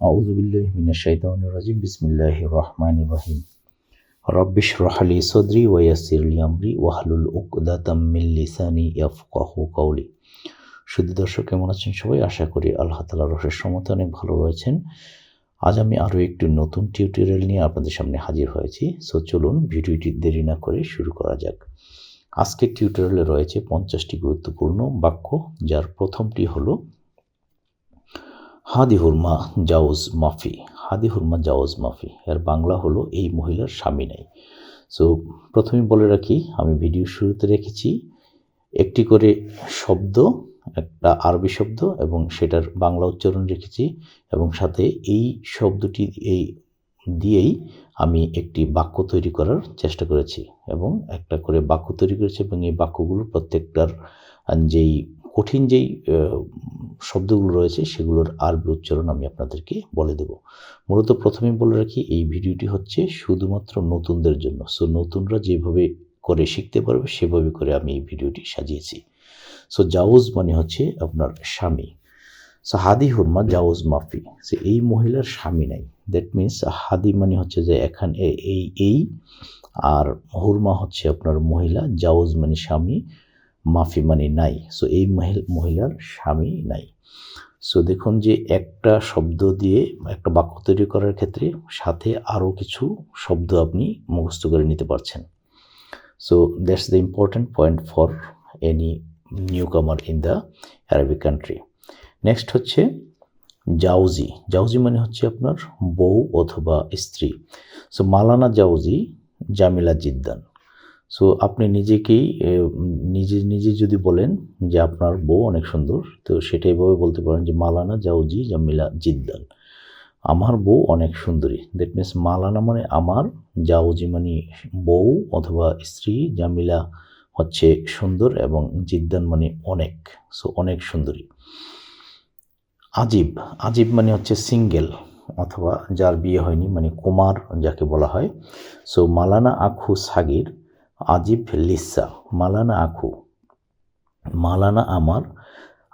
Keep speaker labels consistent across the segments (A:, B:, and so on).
A: আউজুবিল্লাহ মিনা الرحمن الرحيم. رب রহমান রহিম রব্বিশ রহালি لي ওয়াসিরলি واحلل عقدة من لساني يفقهوا قولي. শুধু দর্শক কেমন আছেন সবাই? আশা করি আল্লাহ তালা রসের সমতে অনেক ভালো রয়েছেন। আজ আমি আরও একটি নতুন টিউটোরিয়াল নিয়ে আপনাদের সামনে হাজির হয়েছি। সো চলুন ভিডিওটি দেরি না করে শুরু করা যাক। আজকের টিউটোরিয়ালে রয়েছে পঞ্চাশটি গুরুত্বপূর্ণ বাক্য, যার প্রথমটি হলো হাদি হুরমা জাউজ মাফি, হাদি হুরমা জাউজ মাফি। এর বাংলা হলো এই মহিলার স্বামী নেই। সো প্রথমে বলে রাখি, আমি ভিডিও শুরুতে রেখেছি, একটি করে শব্দ, একটা আরবি শব্দ, এবং সেটার বাংলা উচ্চারণ রেখেছি, এবং সাথে এই শব্দটি এই দিয়েই আমি একটি বাক্য তৈরি করার চেষ্টা করেছি, এবং একটা করে বাক্য তৈরি করেছি, এবং এই বাক্যগুলো প্রত্যেকটার যেই কঠিন যেই শব্দগুলো রয়েছে সেগুলোর আরবি উচ্চারণ আমি আপনাদেরকে বলে দেব। মূলত প্রথমে বলে রাখি, এই ভিডিওটি হচ্ছে শুধুমাত্র নতুনদের জন্য। সো নতুনরা যেভাবে করে শিখতে পারবে, সেভাবে করে আমি এই ভিডিওটি সাজিয়েছি। সো জাউজ মানে হচ্ছে আপনার স্বামী। সো হাদি হুরমা জাউজ মাফি। সে এই মহিলার স্বামী নাই। দ্যাট মিন্স হাদি মানে হচ্ছে যে এখানে এই এই, আর হুরমা হচ্ছে আপনার মহিলা জাউজ মানে স্বামী। মাফি মানে নাই। সো এই মহিলার স্বামী নাই। সো দেখুন যে একটা শব্দ দিয়ে একটা বাক্য তৈরি করার ক্ষেত্রে সাথে আরও কিছু শব্দ আপনি মুখস্থ করে নিতে পারছেন। So that's the important point for any newcomer in the Arabic country next হচ্ছে জাউজি জাউজি মানে হচ্ছে আপনার বউ অথবা স্ত্রী। সো মালানা জাউজি জামিলা জিদ্দান সো আপনি নিজেকেই নিজে নিজে যদি বলেন যে আপনার বউ অনেক সুন্দর, তো সেটা এভাবে বলতে পারেন যে মালানা জাউজি জামিলা জিদ্দান আমার বউ অনেক সুন্দরী। দ্যাট মিনস মালানা মানে আমার, জাউজি মানে বউ অথবা স্ত্রী, জামিলা হচ্ছে সুন্দর এবং জিদ্দান মানে অনেক। সো অনেক সুন্দরী। আজিব আজিব মানে হচ্ছে সিঙ্গেল অথবা যার বিয়ে হয়নি মানে কুমার যাকে বলা হয়। সো মালানা আখু সাগির আজিব লিসা, মালানা আখু মালানা আমার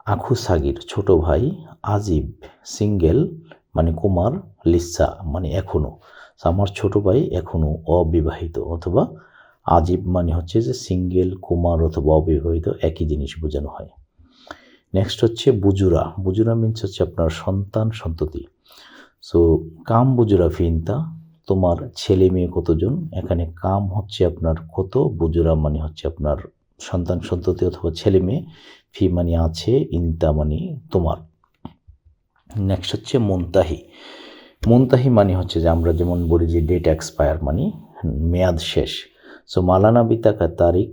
A: আখু সাগির, ছোট ভাই আজিব, সিঙ্গেল মানে কুমার, লিসা মানে এখনও আমার ছোট ভাই এখনও অবিবাহিত, অথবা আজিব মানে হচ্ছে যে সিঙ্গেল, কুমার অথবা অবিবাহিত, একই জিনিস বোঝানো হয়। নেক্সট হচ্ছে বুজুরা। বুজুরা মিনস হচ্ছে আপনার সন্তান, সন্ততি। সো কাম বুজুরা ফিনতা তোমার ছেলে মেয়ে কতজন? এখানে কাম হচ্ছে আপনার কত? বুজুরা মানে হচ্ছে আপনার সন্তান সন্ততি অথবা ছেলে মেয়ে। ফি মানে আছে, ইনতা মানে তোমার। নেক্সট হচ্ছে মন্তাহি। মন্তাহি মানে হচ্ছে যে আমরা যেমন বলি যে ডেট এক্সপায়ার মানে মেয়াদ শেষ। সো মালানা বিতাকা তারিখ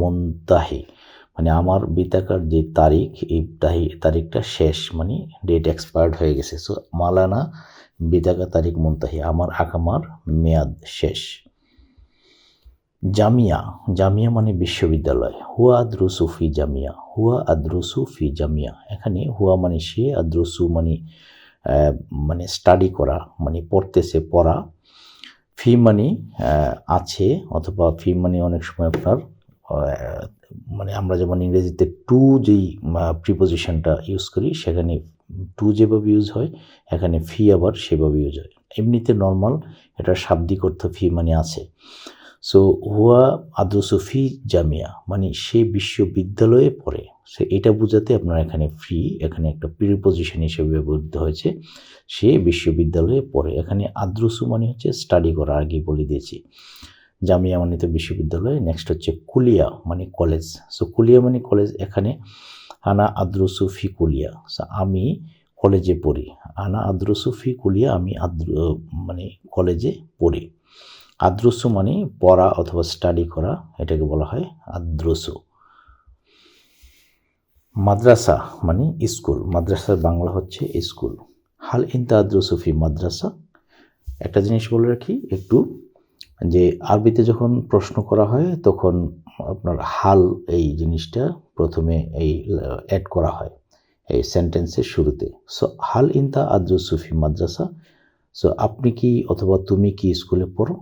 A: মন্তাহি। মানে আমার বিতাকার যে তারিখ, এই তারিখটা শেষ মানে ডেট এক্সপায়ার্ড হয়ে গেছে। সো মালানা বিতাকা তারিখ মুন্তাহি, আমার আকামার মেয়াদ শেষ। জামিয়া জামিয়া মানে বিশ্ববিদ্যালয়। হুয়া আদ্রুসু ফি জামিয়া, হুয়া আদ্রুসু ফি জামিয়া। এখানে হুয়া মানে সে আদ্রুসু মানে মানে স্টাডি করা মানে পড়তেছে, পড়া। ফি মানে আছে, অথবা ফি মানে অনেক সময় আপনার মানে আমরা যেমন ইংরেজিতে টু যেই প্রিপোজিশনটা ইউজ করি, সেখানে টু যেভাবে ইউজ হয়, এখানে ফি আবার সেভাবে ইউজ হয়। এমনিতে নর্মাল এটা শাব্দিক অর্থ ফি মানে আছে। সো হুয়া আদরসু ফি জামিয়া মানে সে বিশ্ববিদ্যালয়ে পড়ে। সে এটা বোঝাতে আপনার এখানে ফ্রি এখানে একটা প্রিপোজিশন হিসেবে ব্যবহৃত হয়েছে। সে বিশ্ববিদ্যালয়ে পড়ে। এখানে আদ্রসু মানে হচ্ছে স্টাডি করা আগে বলে দিয়েছি। জামিয়া মানে তো বিশ্ববিদ্যালয় নেক্সট হচ্ছে কুলিয়া মানে কলেজ সো কুলিয়া মানে কলেজ এখানে আনা আদ্রসু ফি কুলিয়া। আমি কলেজে পড়ি। আনা আদ্রসু ফি কুলিয়া আমি আদ্র মানে কলেজে পড়ি। আদ্রসু মানে পড়া অথবা স্টাডি করা, এটাকে বলা হয় আদ্রসু। মাদ্রাসা মানে স্কুল। মাদ্রাসার বাংলা হচ্ছে স্কুল। হাল ইন্তা আদ্রসু ফি মাদ্রাসা? একটা জিনিস বলে রাখি, একটু যে আরবিতে যখন প্রশ্ন করা হয়, তখন আপনার হাল এই জিনিসটা প্রথমে এই অ্যাড করা হয় এই সেন্টেন্সের শুরুতে। সো হাল ইনতা আদ্রু সুফি মাদ্রাসা। সো আপনি কি অথবা তুমি কি স্কুলে পড়ো?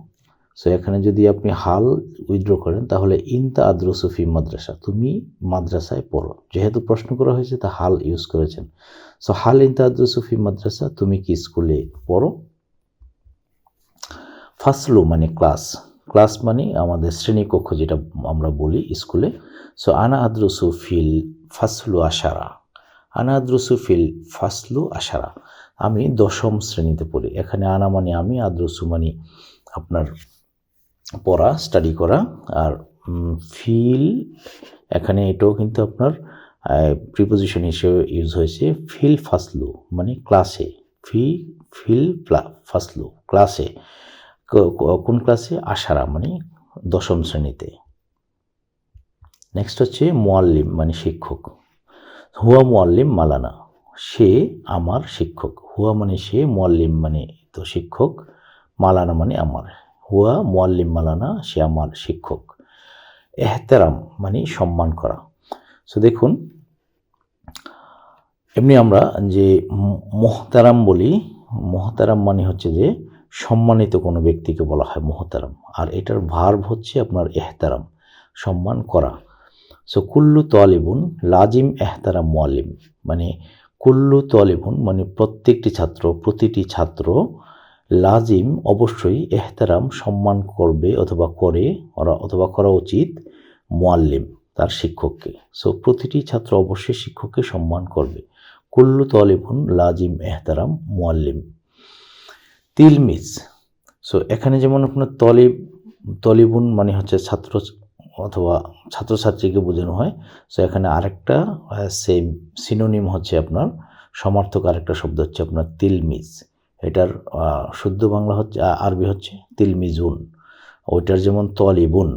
A: সো এখানে যদি আপনি হাল উইথড্র করেন, তাহলে ইনতা আদ্রসুফি মাদ্রাসা, তুমি মাদ্রাসায় পড়ো। যেহেতু প্রশ্ন করা হয়েছে, তা হাল ইউজ করেছেন। সো হাল ইনতা আদ্রসুফি মাদ্রাসা, তুমি কি স্কুলে পড়ো? ফাসলু মানে ক্লাস ক্লাস মানে আমাদের শ্রেণীকক্ষ যেটা আমরা বলি স্কুলে। সো আনা আদ্রসু ফিল ফাসলু আশারা আনা আদ্রসু ফিল ফাসলু আশারা আমি দশম শ্রেণীতে পড়ি। এখানে আনা মানে আমি আদ্রসু মানে আপনার পড়া স্টাডি করা। আর ফিল এখানে এটাও কিন্তু আপনার প্রিপোজিশন হিসেবে ইউজ হয়েছে। ফিল ফাসলু মানে ক্লাসে ফি ফিল ফাসলু ক্লাসে কোন ক্লাসে আশারা মানে দশম শ্রেণীতে। নেক্সট হচ্ছে মোয়াল্লিম মানে শিক্ষক। হুয়া মোয়াল্লিম মালানা। সে আমার শিক্ষক। হুয়া মানে সে, মোয়াল্লিম মানে তো শিক্ষক, মালানা মানে আমার। হুয়া, মোয়াল্লিম, মালানা, সে আমার শিক্ষক। এহতেরাম মানে সম্মান করা। সো দেখুন, এমনি আমরা যে মোহতারাম বলি, মোহতারাম মানে হচ্ছে যে সম্মানিত কোনো ব্যক্তিকে বলা হয় মোহতারাম। আর এটার ভার্ব হচ্ছে আপনার এহতারাম, সম্মান করা। সো কুল্লু তলিবুন লাজিম এহতারাম মোয়াল্লিম। মানে কুল্লু তলিবুন মানে প্রত্যেকটি ছাত্র, প্রতিটি ছাত্র লাজিম অবশ্যই এহতারাম, সম্মান করবে অথবা করে অথবা করা উচিত মোয়াল্লিম, তার শিক্ষককে। সো প্রতিটি ছাত্র অবশ্যই শিক্ষককে সম্মান করবে। কুল্লু তলিবুন লাজিম এহতারাম মোয়াল্লিম। তিলমিজ সো এখানে যেমন আপনার তলিব তলিবুন মানে হচ্ছে ছাত্র, অথবা ছাত্রছাত্রীকে বোঝানো হয়। সো এখানে আরেকটা সেম সিনোনিম হচ্ছে আপনার সমার্থক আরেকটা শব্দ হচ্ছে আপনার তিলমিজ এটার শুদ্ধ বাংলা হচ্ছে আরবি হচ্ছে তিলমিজুন ওইটার যেমন তলিবুন।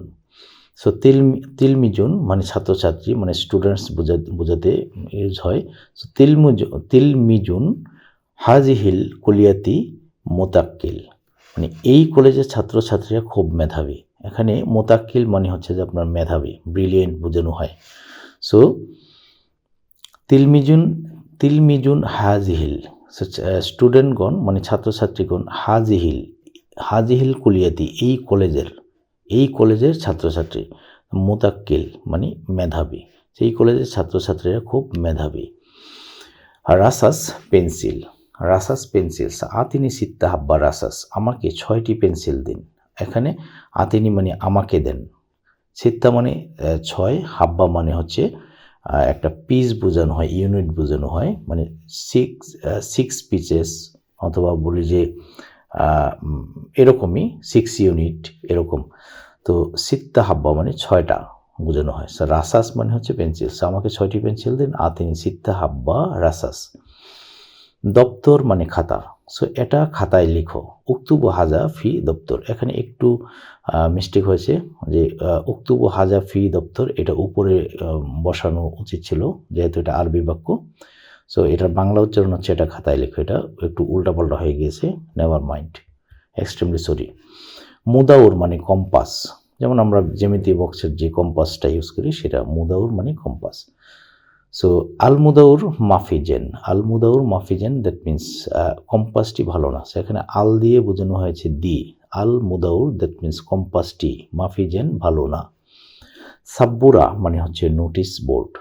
A: সো তিল তিলমিজুন মানে ছাত্রছাত্রী মানে স্টুডেন্টস বোঝা বোঝাতে ইউজ হয়। সো তিলমুজ তিলমিজুন হাজিহিল কুলিয়াতি মোতাক্কিল। মানে এই কলেজের ছাত্রছাত্রীরা খুব মেধাবী। এখানে মোতাক্কিল মানে হচ্ছে যে আপনার মেধাবী ব্রিলিয়েন্ট বোঝানো হয়। সো তিলমিজুন তিলমিজুন হাজিহিল। স্টুডেন্টগণ মানে ছাত্রছাত্রীগণ হাজিহিল হাজিহিল কুলিয়াতি, এই কলেজের এই কলেজের ছাত্রছাত্রী। মোতাক্কিল মানে মেধাবী। সেই কলেজের ছাত্রছাত্রীরা খুব মেধাবী। রাসাস পেন্সিল। রাসাস পেন্সিলস আতিনি সিত্তা হাব্বা রাসাস আমাকে ছয়টি পেন্সিল দিন। এখানে আতিনি মানে আমাকে দেন। সিত্তা মানে ছয় হাব্বা মানে হচ্ছে একটা পিস বোঝানো হয় ইউনিট বোঝানো হয় মানে সিক্স সিক্স পিসেস অথবা বলি যে এরকমই সিক্স ইউনিট এরকম। তো সিত্তা হাব্বা মানে ছয়টা বোঝানো হয়। রাসাস মানে হচ্ছে পেন্সিল আমাকে ছয়টি পেন্সিল দিন আতিনি সিত্তা হাব্বা রাসাস দপ্তর মানে খাতা। সো এটা খাতায় লিখো। উক্তুব হাজা ফি দপ্তর। এখানে একটু মিস্টেক হয়েছে যে উক্তুব হাজা ফি দপ্তর, এটা উপরে বসানো উচিত ছিল, যেহেতু এটা আরবি বাক্য। সো এটার বাংলা উচ্চারণ হচ্ছে, এটা খাতায় লেখো। এটা একটু উল্টাপাল্টা হয়ে গিয়েছে। নেভার মাইন্ড এক্সট্রিমলি সরি মুদাউর মানে কম্পাস। যেমন আমরা জ্যামিতি বক্সের যে কম্পাসটা ইউজ করি, সেটা মুদাউর মানে কম্পাস। সো আলমুদাউর মাফিজেন আলমুদাউর মাফিজেন দ্যাট মিন্স কম্পাসটি ভালো না। সেখানে আল দিয়ে বোঝানো হয়েছে দি। আল মুদাউর দ্যাট মিন্স কম্পাসটি মাফিজেন ভালো না। সাব্বুরা মানে হচ্ছে নোটিশ বোর্ড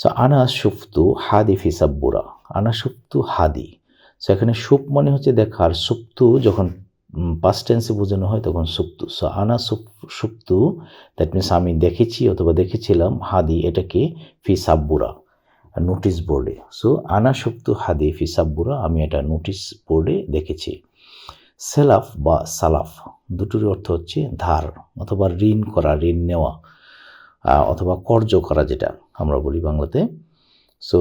A: সো আনা সুফতু হাদি ফি সাব্বুরা। আনা সুপ্তু হাদি। সো এখানে সুপ মানে হচ্ছে দেখার। সুপ্তু যখন পাস্ট টেন্সে বোঝানো হয় তখন সুপ্তু সো আনা সুপ সুপ্তু দ্যাট মিনস আমি দেখেছি অথবা দেখেছিলাম, হাদি এটাকে ফি সাব্বুরা নোটিশ বোর্ডে সো আনা সুপ্তু হাদি ফি সাব্বুরা, আমি এটা নোটিশ বোর্ডে দেখেছি। সেলাফ বা সালাফ দুটোর অর্থ হচ্ছে ধার অথবা ঋণ করা, ঋণ নেওয়া অথবা কর্য করা যেটা আমরা বলি বাংলাতে। সো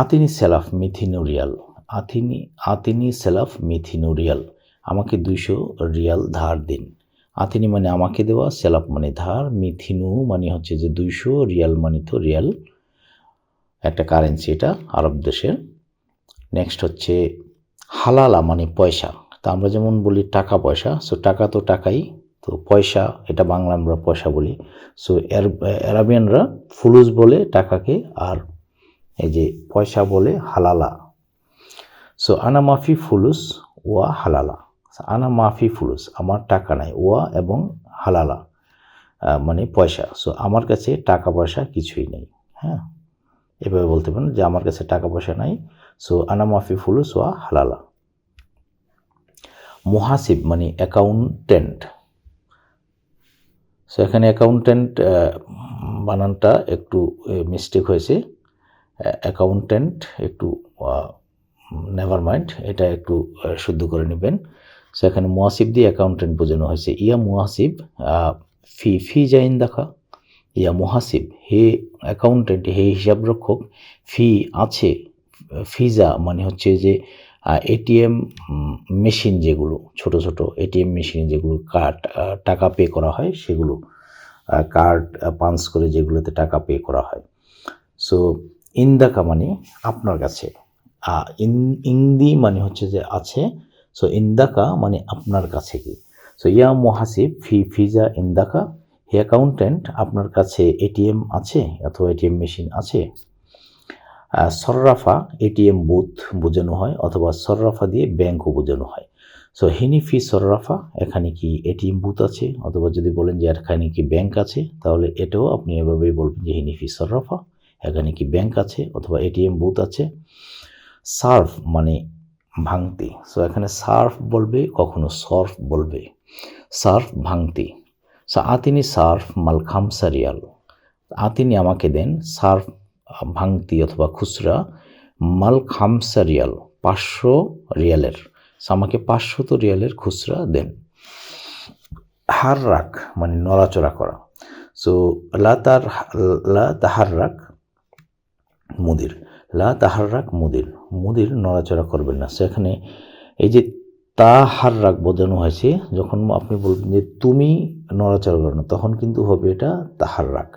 A: আতিনি সেলাফ মিথিনোরিয়াল, আতিনি আতিনি সেলাফ মিথিনোরিয়াল। আমাকে দুইশো রিয়াল ধার দিন। আতিনি মানে আমাকে দেওয়া, সেলাপ মানে ধার। মিথিনু মানে হচ্ছে যে দুইশো রিয়াল মানে তো রিয়াল। একটা কারেন্সি এটা আরব দেশের। নেক্সট হচ্ছে হালালা মানে পয়সা। তা আমরা যেমন বলি টাকা পয়সা, সো টাকা তো টাকাই। তো পয়সা, এটা বাংলা আমরা পয়সা বলি। সো অ্যারাবিয়ানরা ফুলুস বলে টাকাকে, আর এই যে পয়সা বলে হালালা। সো আনামাফি ফুলুস ওয়া হালালা। আনা মাফি ফুলুস আমার টাকা নাই, ওয়া এবং হালালা মানে পয়সা। সো আমার কাছে টাকা পয়সা কিছুই নেই হ্যাঁ? এভাবে বলতে পারেন যে আমার কাছে টাকা পয়সা নাই সো আনা মাফি ফুলুস ওয়া হালালা। মুহাসিব মানে অ্যাকাউন্টেন্ট সো এখানে অ্যাকাউন্টেন্ট বানানটা একটু মিস্টেক হয়েছে। অ্যাকাউন্টেন্ট একটু নেভার মাইন্ড এটা একটু শুদ্ধ করে নেবেন। সো এখানে মুহাসিব দিয়ে অ্যাকাউন্টেন্ট বোঝানো হয়েছে। ইয়া মুহাসিব ফি ফি জাইন দেখা। ইয়া মুহাসিব, হে অ্যাকাউন্টেন্ট হে হিসাবরক্ষক, ফি আছে, ফিজা মানে হচ্ছে যে এটিএম মেশিন যেগুলো, ছোট ছোট এটিএম মেশিন যেগুলো কার্ড টাকা পে করা হয়, সেগুলো কার্ড পাঞ্চ করে যেগুলোতে টাকা পে করা হয়। সো ইন্দাকা মানে আপনার কাছে ইন্দি মানে হচ্ছে যে আছে সো ইন্দাকা মানে আপনার কাছে কি? সো ইয়া মহাসিব ফি, ফিজা ইন্দাকা হে অ্যাকাউন্টেন্ট আপনার কাছে এটিএম আছে অথবা এটিএম মেশিন আছে? সর্রাফা এটিএম বুথ বোঝানো হয় অথবা সর্রাফা দিয়ে ব্যাংকও বোঝানো হয়। সো হিনি ফি সর্রাফা, এখানে কি এটিএম বুথ আছে? অথবা যদি বলেন যে এখানে কি ব্যাংক আছে, তাহলে এটাও আপনি এভাবেই বলবেন যে হিনি ফি সর্রাফা, এখানে কি ব্যাংক আছে অথবা এটিএম বুথ আছে। সার্ভ মানে ভাঙতি। সো এখানে সার্ফ বলবে, কখনো সর্ফ বলবে। সার্ফ ভাঙতি। সো আতিনি সার্ফ মাল খামসা রিয়াল আতিনি আমাকে দেন সার্ফ ভাঙতি অথবা খুচরা মাল খামসা রিয়াল পাঁচশো রিয়ালের। সো আমাকে পাঁচশত রিয়ালের খুচরা দেন। হার রাখ মানে নড়াচড়া করা। সো লা তার, লা তাহার রাখ মুদির। লা তাহার রাখ মুদির। মুদির নড়াচড়া করবেন না। সেখানে এই যে তাহার রাখ বোঝানো হয়েছে, যখন আপনি বলবেন যে তুমি নড়াচড়া করো না, তখন কিন্তু হবে এটা তাহার রাখ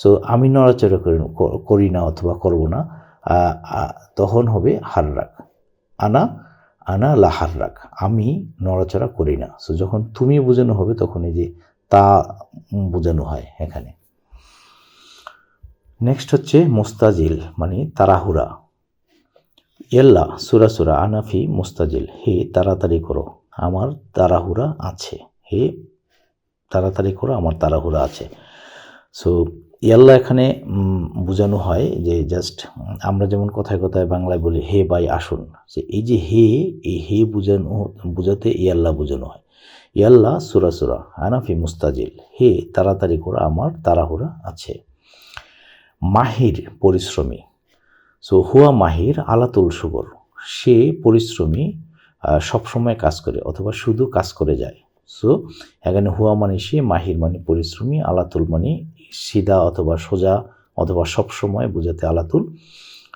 A: সো আমি নড়াচড়া করি করি না অথবা করব না তখন হবে হার রাখ আনা আনা লাহার রাখ আমি নড়াচড়া করি না। সো যখন তুমি বোঝানো হবে, তখন এই যে তা বোঝানো হয় এখানে। নেক্সট হচ্ছে মোস্তাজিল মানে তাড়াহুড়া। এল্লা সুরা সুরা আনাফি, মুস্তাজিল। হে, তাড়াতাড়ি করো, আমার তাড়াহুড়া আছে। হে, তাড়াতাড়ি করো, আমার তাড়াহুড়া আছে। সো, ইয়াল্লা এখানে বোঝানো হয় যে জাস্ট, আমরা যেমন কথায় কথায় বাংলায় বলি, হে বাই আসুন। যে এই যে হে, এই হে বোঝানো, বোঝাতে ইয়াল্লা বোঝানো হয়। ইয়াল্লা, সুরা সুরা আনাফি, মুস্তাজিল। হে, তাড়াতাড়ি করো, আমার তাড়াহুড়া আছে। মাহির পরিশ্রমী। সো হুয়া মাহির আলাতুল সুগর সে পরিশ্রমী সবসময় কাজ করে অথবা শুধু কাজ করে যায়। সো, এখানে হুয়া মানে সে, মাহির মানে পরিশ্রমী, আলাতুল মানে সিধা অথবা সোজা অথবা সবসময় বোঝাতে আলাতুল,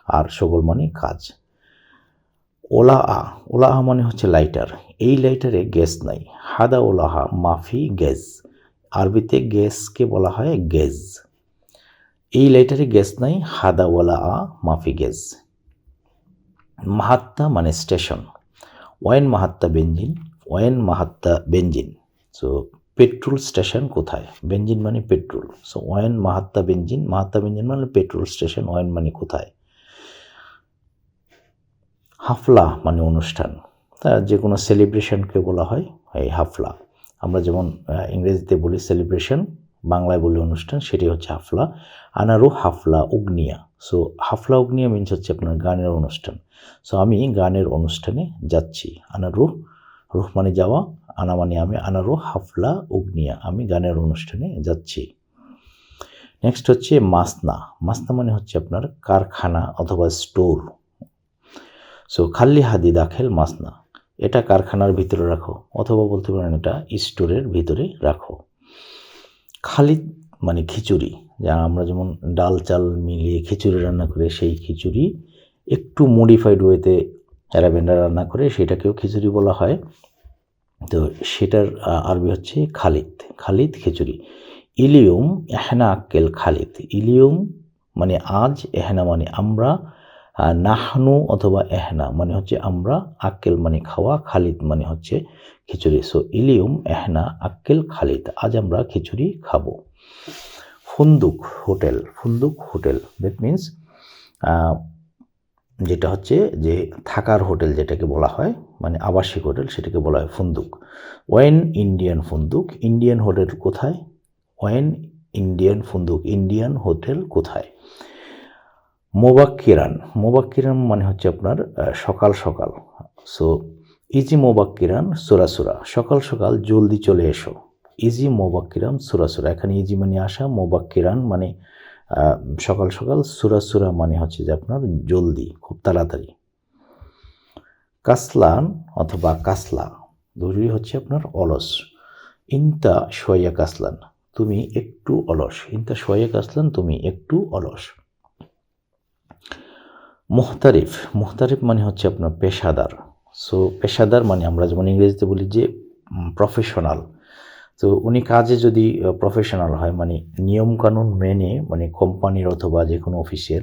A: আর সগল মানে কাজ। ওলা আ ওলা আ মানে হচ্ছে লাইটার। এই লাইটারে গ্যাস নাই। হাদা ওলাহা, মাফি গ্যাস। আরবিতে গ্যাসকে বলা হয় গ্যাস। এই লাইটারে গ্যাস নাই হাদাওয়ালা আ মাফি গ্যাস মাহাত্তা মানে স্টেশন ওয়েন মাহাত্তা বেঞ্জিন ওয়েন মাহাত্তা বেঞ্জিন। সো পেট্রোল স্টেশন কোথায়? বেঞ্জিন মানে পেট্রোল সো ওয়েন মাহাত্তা বেঞ্জিন মাহাত্তা বেঞ্জিন মানে পেট্রোল স্টেশন ওয়েন মানে কোথায়? হাফলা মানে অনুষ্ঠান। তা যে কোনো সেলিব্রেশনকে বলা হয়, এই হাফলা। আমরা যেমন ইংরেজিতে বলি সেলিব্রেশন বাংলায় বলি অনুষ্ঠান সেটি হচ্ছে হাফলা। আনারু হাফলা উগনিয়া সো হাফলা উগনিয়া মিনস হচ্ছে আপনার গানের অনুষ্ঠান। সো আমি গানের অনুষ্ঠানে যাচ্ছি। আনারু রুহ মানে যাওয়া আনা মানে আমি আনারু হাফলা উগনিয়া আমি গানের অনুষ্ঠানে যাচ্ছি। নেক্সট হচ্ছে মাসনা মাসনা মানে হচ্ছে আপনার কারখানা অথবা স্টোর সো খাল্লি হাদি দাখেল মাসনা এটা কারখানার ভিতরে রাখো, অথবা বলতে পারেন এটা স্টোরের ভিতরে রাখো। খালিদ মানে খিচুড়ি, যা আমরা যেমন ডাল, চাল মিলিয়ে খিচুড়ি রান্না করে, সেই খিচুড়ি একটু মডিফাইড ওয়েতে অ্যারাবেন্ডা রান্না করে সেটাকেও খিচুড়ি বলা হয়। তো সেটার আরবি হচ্ছে খালিদ খালিদ খিচুড়ি। ইলিয়ম এহনা আক্কেল খালিদ। ইলিয়ম মানে আজ, এহনা মানে আমরা নাহনু অথবা এহনা মানে হচ্ছে আমরা, আক্কেল মানে খাওয়া, খালিদ মানে হচ্ছে খিচুড়ি। সো ইলিয়ম, এহনা, আক্কেল, খালিদ, আজ আমরা খিচুড়ি খাব। ফুন্দুক হোটেল ফুন্দুক হোটেল। দ্যাট মিন্স যেটা হচ্ছে যে থাকার হোটেল যেটাকে বলা হয় মানে আবাসিক হোটেল সেটাকে বলা হয় ফুন্দুক। ওয়েন ইন্ডিয়ান ফুন্দুক ইন্ডিয়ান হোটেল কোথায়? ওয়েন ইন্ডিয়ান ফুন্দুক ইন্ডিয়ান হোটেল কোথায়? মোবাক্কিরান মোবাক্কিরান মানে হচ্ছে আপনার সকাল সকাল। সো ইজি মোবাক্কিরান সুরাসুরা সকাল সকাল জলদি চলে এসো। ইজি মোবাক্কিরান সুরাসুরা এখানে ইজি মানে আসা মোবাক্কিরান মানে সকাল সকাল সুরাসুরা মানে হচ্ছে যে আপনার জলদি, খুব তাড়াতাড়ি। কাসলান অথবা কাসলা, দুটোই হচ্ছে আপনার অলস। ইনতা সোয়া কাসলান, তুমি একটু অলস। ইনতা সোয়া কাসলান, তুমি একটু অলস। মুহতারিফ মুহতারিফ মানে হচ্ছে আপনার পেশাদার। সো পেশাদার মানে আমরা যেমন ইংরেজিতে বলি যে প্রফেশনাল তো উনি কাজে যদি প্রফেশনাল হয় মানে নিয়মকানুন মেনে মানে কোম্পানির অথবা যে কোনো অফিসের,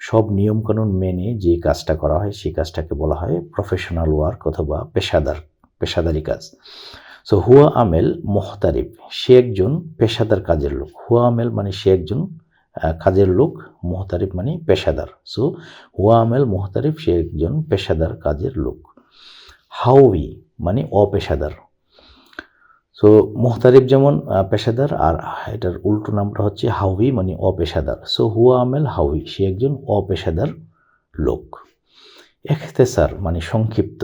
A: সব নিয়মকানুন মেনে যে কাজটা করা হয়, সেই কাজটাকে বলা হয় প্রফেশনাল ওয়ার্ক অথবা পেশাদার, পেশাদারি কাজ। সো হুয়া আমেল মোহতারিফ সে একজন পেশাদার কাজের লোক। হুয়া আমেল মানে সে একজন কাজের লোক মোহতারিফ মানে পেশাদার। সো হুয়া আমেল মোহতারিফ সে একজন পেশাদার কাজের লোক। হাউই মানে অপেশাদার। সো মোহতারিফ যেমন পেশাদার, আর এটার উল্টো নামটা হচ্ছে হাউই মানে অপেশাদার। সো হুয়া আমেল হাউই সে একজন অপেশাদার লোক। এখতেসার মানে সংক্ষিপ্ত,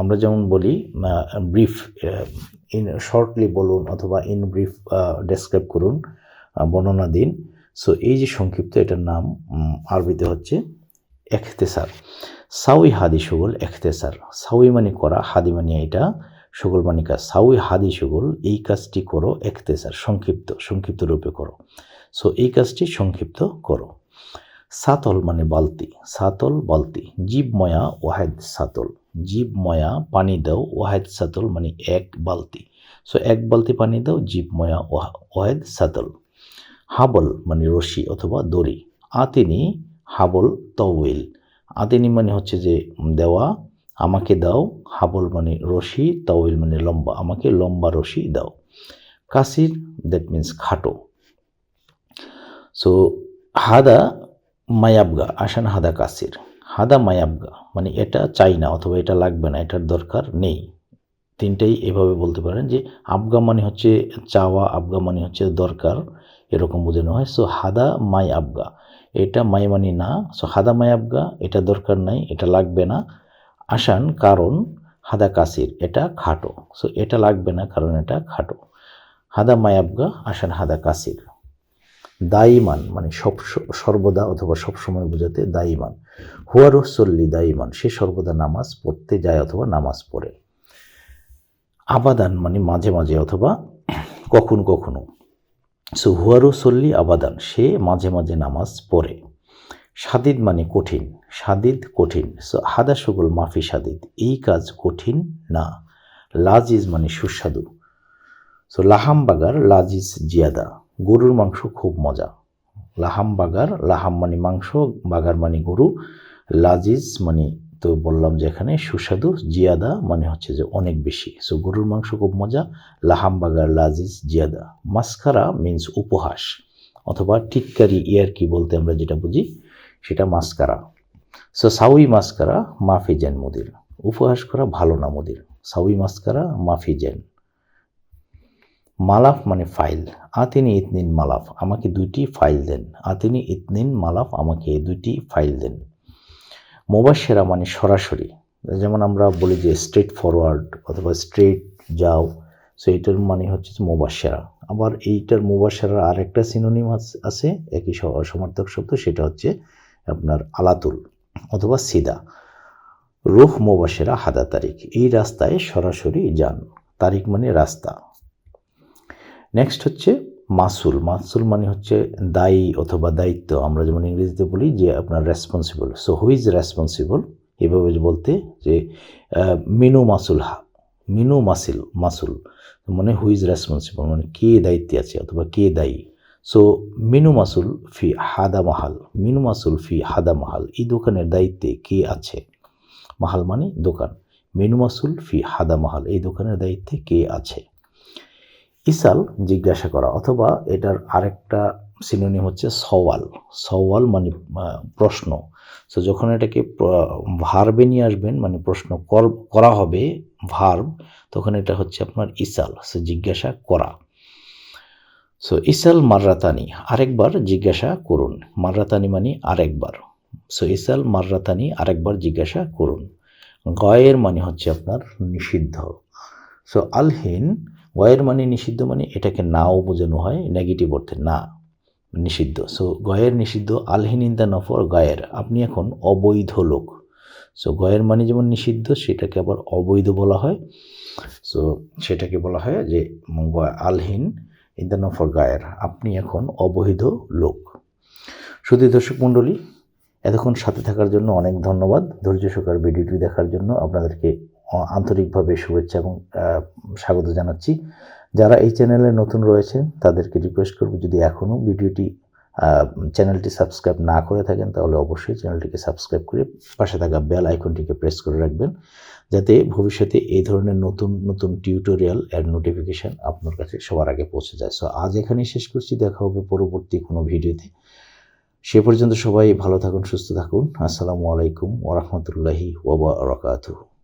A: আমরা যেমন বলি ব্রিফ ইন শর্টলি বলুন অথবা ইন ব্রিফ ডেসক্রাইব করুন বর্ণনা দিন। সো এই যে সংক্ষিপ্ত, এটার নাম আরবিতে হচ্ছে এখতেসার। সাউই হাদি সুগল এখতেসার। সাউই মানে করা, হাদি মানে এটা। মানে কাজ সাউই হাদি সুগল, এই কাজটি করো এখতেসার সংক্ষিপ্ত সংক্ষিপ্ত রূপে করো। সো এই কাজটি সংক্ষিপ্ত করো। সাতল মানে বালতি, সাতল, বালতি। জীব, ময়া, ওয়াহেদ, সাতল। জীব, ময়া, পানি দাও, ওয়াহেদ, সাতল মানে এক বালতি। সো এক বালতি পানি দাও, জীব, ময়া, ওয়া- ওয়াহেদ, সাতল। হাবল মানে রশি অথবা দড়ি। আতিনি, হাবল তওয়েল আতিনি মানে হচ্ছে যে, দেওয়া আমাকে দাও হাবল মানে রশি, তওয়েল মানে লম্বা। আমাকে লম্বা রশি দাও। কাসির দ্যাট মিন্স খাটো। সো হাদা মায়াবগা, আসান হাদা কাসির। হাদা মায়াবগা মানে এটা চাই না অথবা এটা লাগবে না, এটার দরকার নেই। তিনটাই এভাবে বলতে পারেন যে আবগা মানে হচ্ছে চাওয়া, আবগা মানে হচ্ছে দরকার, এরকম বোঝানো হয়। সো হাদা মাই আবগা এটা মাই মানে না। সো হাদা মাই আবগা এটা দরকার নাই, এটা লাগবে না। আসান কারণ হাদা কাসির, এটা খাটো। সো এটা লাগবে না কারণ এটা খাটো। হাদা মাই আবগা আসান হাদা কাসির। দাইমান মানে সব সর্বদা অথবা সব সময় বোঝাতে দাইমান হুয়ারু সল্লি দাইমান সে সর্বদা নামাজ পড়তে যায় অথবা নামাজ পড়ে। আবাদান মানে মাঝে মাঝে অথবা কখনো কখনো। সো হুয়ারু সল্লি আবাদান, সে মাঝে মাঝে নামাজ পড়ে। সাদিদ মানে কঠিন, সাদিদ কঠিন। সো হাদা সুগুল মাফি সাদিদ, এই কাজ কঠিন না। লাজিজ মানে সুস্বাদু। সো লাহাম বাগার লাজিজ জিয়াদা, গরুর মাংস খুব মজা। লাহাম বাগার লাহাম মানে মাংস, বাগার মানে গরু। লাজিজ মানে তো বললাম যে এখানে সুস্বাদু, জিয়াদা মানে হচ্ছে যে অনেক বেশি। সো গরুর মাংস খুব মজা লাহাম বাগার লাজিজ জিয়াদা। মাস্কারা মিন্স উপহাস, অথবা টিটকারি ইয়ার কি বলতে আমরা যেটা বুঝি। সেটা মাস্কারা। সো সাউই মাস্কারা, মাফি জেন মুদির। উপহাস করা ভালো না মুদির। সাউই মাস্কারা, মাফি জেন। মালাফ মানে ফাইল। আতিনি ইতনিন মালাফ, আমাকে দুইটি ফাইল দেন। আতিনি ইতনিন মালাফ, আমাকে দুইটি ফাইল দেন। মোবাশেরা মানে সরাসরি। যেমন আমরা বলি যে স্ট্রেট ফরওয়ার্ড অথবা স্ট্রেট যাও সো এইটার মানে হচ্ছে মোবাশেরা আবার এইটার মোবাশেরার আর একটা সিনোনিম আছে, একই সমার্থক শব্দ, সেটা হচ্ছে আপনার আলাতুল অথবা সিদা। রুহ মোবাশেরা হাদা তারিখ। এই রাস্তায় সরাসরি যান। তারিখ মানে রাস্তা। নেক্সট হচ্ছে মাসুল। মাসুল মানে হচ্ছে দায়ী অথবা দায়িত্ব। আমরা যেমন ইংরেজিতে বলি যে আপনার responsible so who is responsible এভাবে বলতে যে মিনু মাসুল হা, মিনু মাসিল, মাসুল। মানে হু ইজ রেসপন্সিবল মানে কে দায়িত্বে আছে অথবা কে দায়ী? সো মিনু মাসুল ফি হাদা মাহাল মিনু মাসুল ফি হাদা মাহাল এই দোকানের দায়িত্বে কে আছে? মাহাল মানে দোকান। মিনু মাসুল ফি হাদা মাহাল এই দোকানের দায়িত্বে কে আছে? ইসাল জিজ্ঞাসা করা অথবা এটার আরেকটা সিনোনিম হচ্ছে সওয়াল। সওয়াল মানে প্রশ্ন। সো যখন এটাকে ভার্বে নিয়ে আসবেন মানে প্রশ্ন কর- হবে ভার্ব তখন এটা হচ্ছে আপনার ইসাল। সে জিজ্ঞাসা করা। সো ইসাল মাররাতানি আরেকবার জিজ্ঞাসা করুন মাররাতানি মানে আরেকবার সো ইসাল মাররাতানি আরেকবার জিজ্ঞাসা করুন গয়ের মানে হচ্ছে আপনার নিষিদ্ধ সো আলহিন গয়ের মানে নিষিদ্ধ মানে এটাকে নাও বোঝানো হয় নেগেটিভ অর্থে না নিষিদ্ধ সো গয়ের নিষিদ্ধ আলহিন ইন দ্য নফর গয়ের আপনি এখন অবৈধ লোক সো গয়ের মানে যেমন নিষিদ্ধ সেটাকে আবার অবৈধ বলা হয় সো সেটাকে বলা হয় যে আলহিন ইন দ্য নফর গায়ের। আপনি এখন অবৈধ লোক। শুধু দর্শক মণ্ডলী, এতক্ষণ সাথে থাকার জন্য অনেক ধন্যবাদ। ধৈর্য সহকার ভিডিওটি দেখার জন্য আপনাদেরকে আন্তরিকভাবে শুভেচ্ছা এবং স্বাগত জানাচ্ছি। যারা এই চ্যানেলে নতুন রয়েছেন, তাদেরকে রিকোয়েস্ট করব যদি এখনও ভিডিওটি চ্যানেলটি সাবস্ক্রাইব না করে থাকেন, তাহলে অবশ্যই চ্যানেলটিকে সাবস্ক্রাইব করে পাশে থাকা বেল আইকনটিকে প্রেস করে রাখবেন। যাতে ভবিষ্যতে এই ধরনের নতুন নতুন টিউটোরিয়াল অ্যান্ড নোটিফিকেশান আপনার কাছে সবার আগে পৌঁছে যায়। সো আজ এখানে শেষ করছি। দেখা হবে পরবর্তী কোনো ভিডিওতে। সে পর্যন্ত সবাই ভালো থাকুন, সুস্থ থাকুন। আসসালামু আলাইকুম ওরহমতুল্লাহি ওবরাকাতুহু